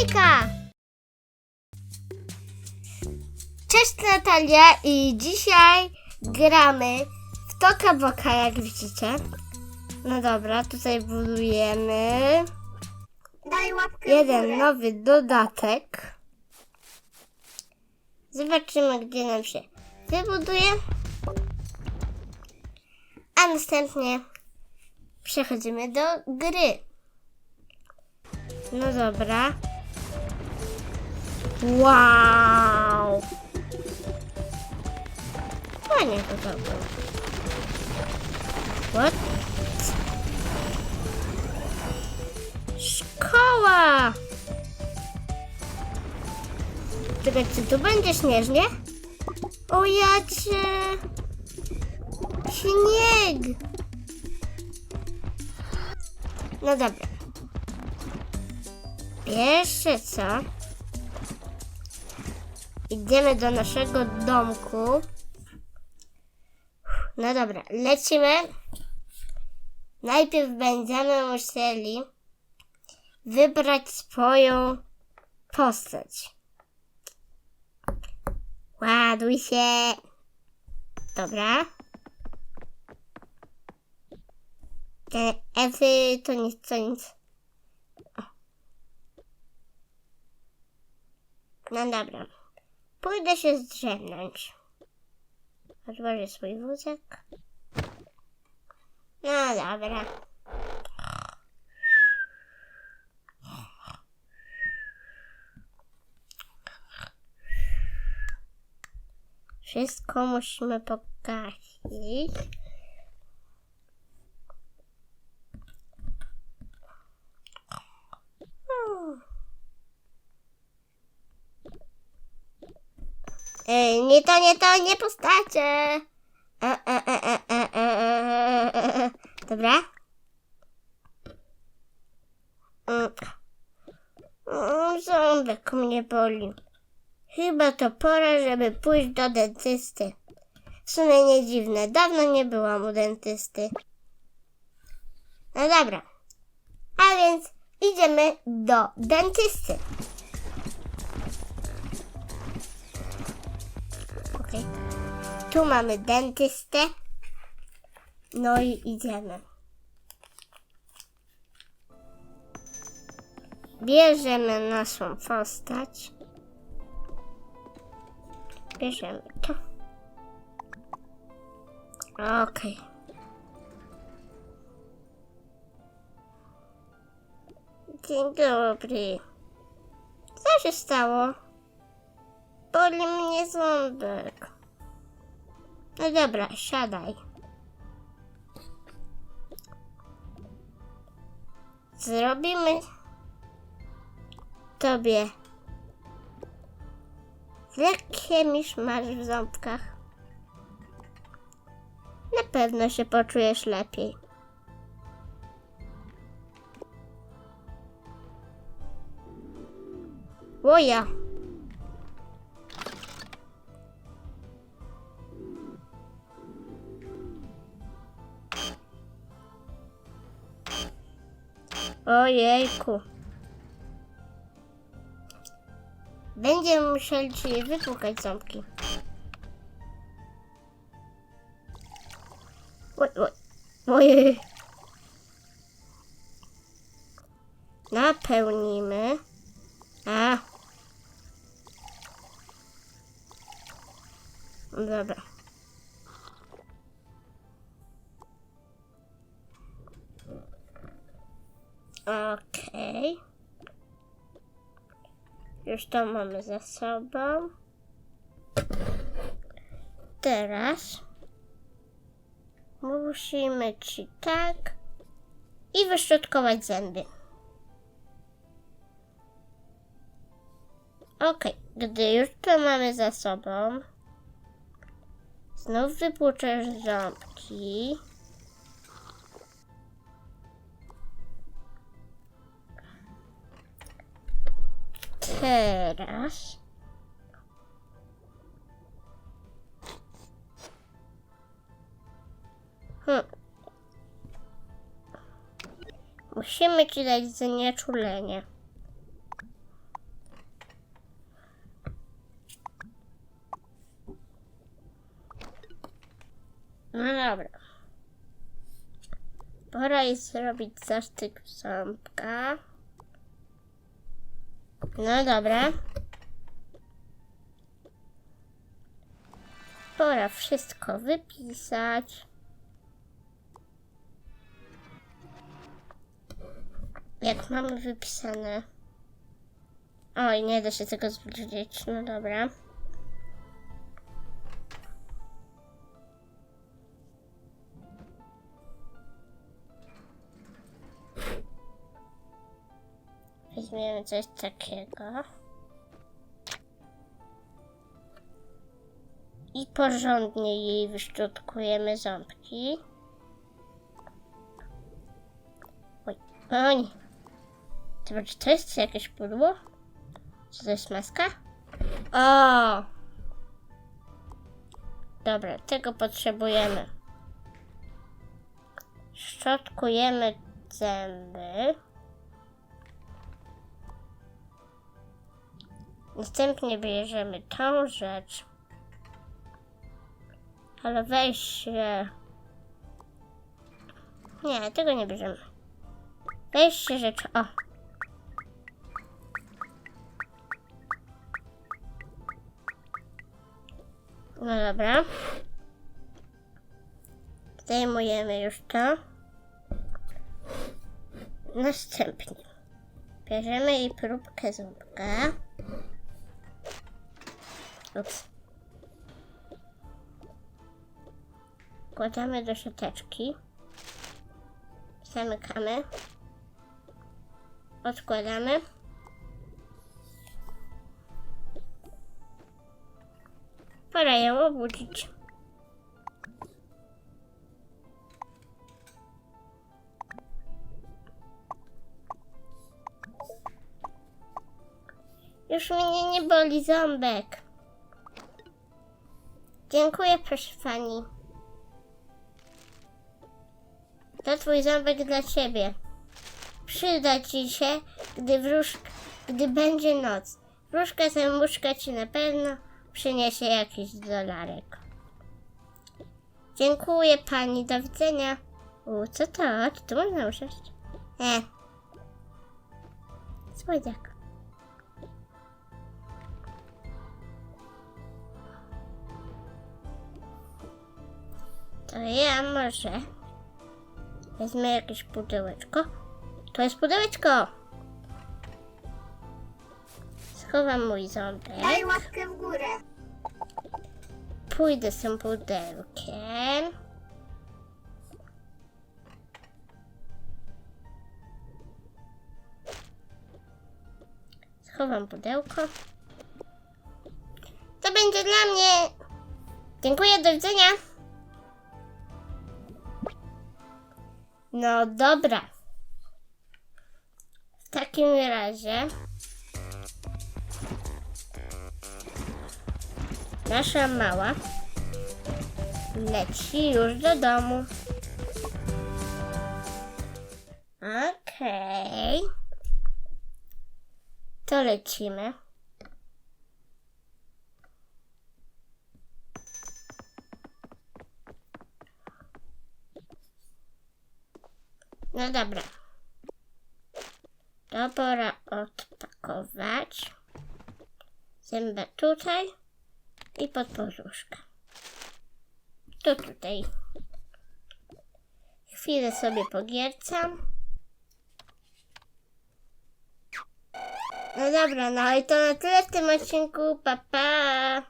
Hejka! Cześć Natalia i dzisiaj gramy w Toka Boka, jak widzicie. No dobra, tutaj budujemy Daj łapkę jeden nowy dodatek. Zobaczymy, gdzie nam się wybuduje. A następnie przechodzimy do gry. No dobra. Wow! Fajnie to było. What? Szkoła! Czekaj, czy tu będzie śnieżnie? O ja! Śnieg! No dobra. Pierwsze co? Idziemy do naszego domku. No dobra, lecimy. Najpierw będziemy musieli wybrać swoją postać. Ładuj się. Dobra. Te Ewy to nic, to nic. No dobra. Pójdę się zdrzemnąć. Odłożę swój wózek. No dobra. Wszystko musimy pogasić. Ej, nie to, nie to, nie postacie. E, e, e. Dobra. Mm, Ząbek mnie boli. Chyba to pora, żeby pójść do dentysty. W sumie nie dziwne, dawno nie byłam u dentysty. No dobra. A więc idziemy do dentysty. Tu mamy dentystę. No i idziemy. Bierzemy naszą postać. Bierzemy to. Okej. Dzień dobry. Co się stało? Boli mnie ząbek. No dobra, siadaj. Zrobimy tobie lekkie misz masz w ząbkach. Na pewno się poczujesz lepiej. Łoja. Ojejku. Będziemy musieli ci wypłukać ząbki. Oj, oj, ojej. Napełnimy. A. Dobra. Okej. Już to mamy za sobą. Teraz musimy ci tak i wyszczotkować zęby. Ok, gdy już to mamy za sobą, znów wypłuczesz ząbki. masz? Hm. Musimy ci dać znieczulenie. No dobra. Pora jest zrobić zastrzyk ząbka. No dobra. Pora wszystko wypisać. Jak mamy wypisane. Oj, nie da się tego zbliżyć. No dobra. Weźmiemy coś takiego. I porządnie jej wyszczutkujemy ząbki. Oj, oj. Zobacz, czy to jest jakieś pudło? Czy to jest maska? O! Dobra, tego potrzebujemy. Szczotkujemy zęby. Następnie bierzemy tą rzecz. Ale weź się. Nie, tego nie bierzemy. Weź się rzecz. O. No dobra. Zdejmujemy już to. Następnie bierzemy jej próbkę ząbka. Ups. Wkładamy do siateczki. Zamykamy. Odkładamy. Pora ją obudzić. Już mnie nie boli ząbek. Dziękuję, proszę pani. To twój ząbek dla ciebie. Przyda ci się, gdy wróż, gdy będzie noc. Wróżka zębuszka ci na pewno przyniesie jakiś dolarek. Dziękuję pani, do widzenia. U, co to? Czy tu można usiąść? E. Słodziak. To ja może wezmę jakieś pudełeczko. To jest pudełeczko. Schowam mój ząbek. Daj łapkę w górę. Pójdę z tym pudełkiem. Schowam pudełko. To będzie dla mnie. Dziękuję, do widzenia. No dobra. W takim razie nasza mała leci już do domu. Okej. To lecimy. No dobra. To pora odpakować. Zębę tutaj i pod poduszkę. Tutaj. Chwilę sobie pogiercam. No dobra, no i to na tyle w tym odcinku. Pa, pa.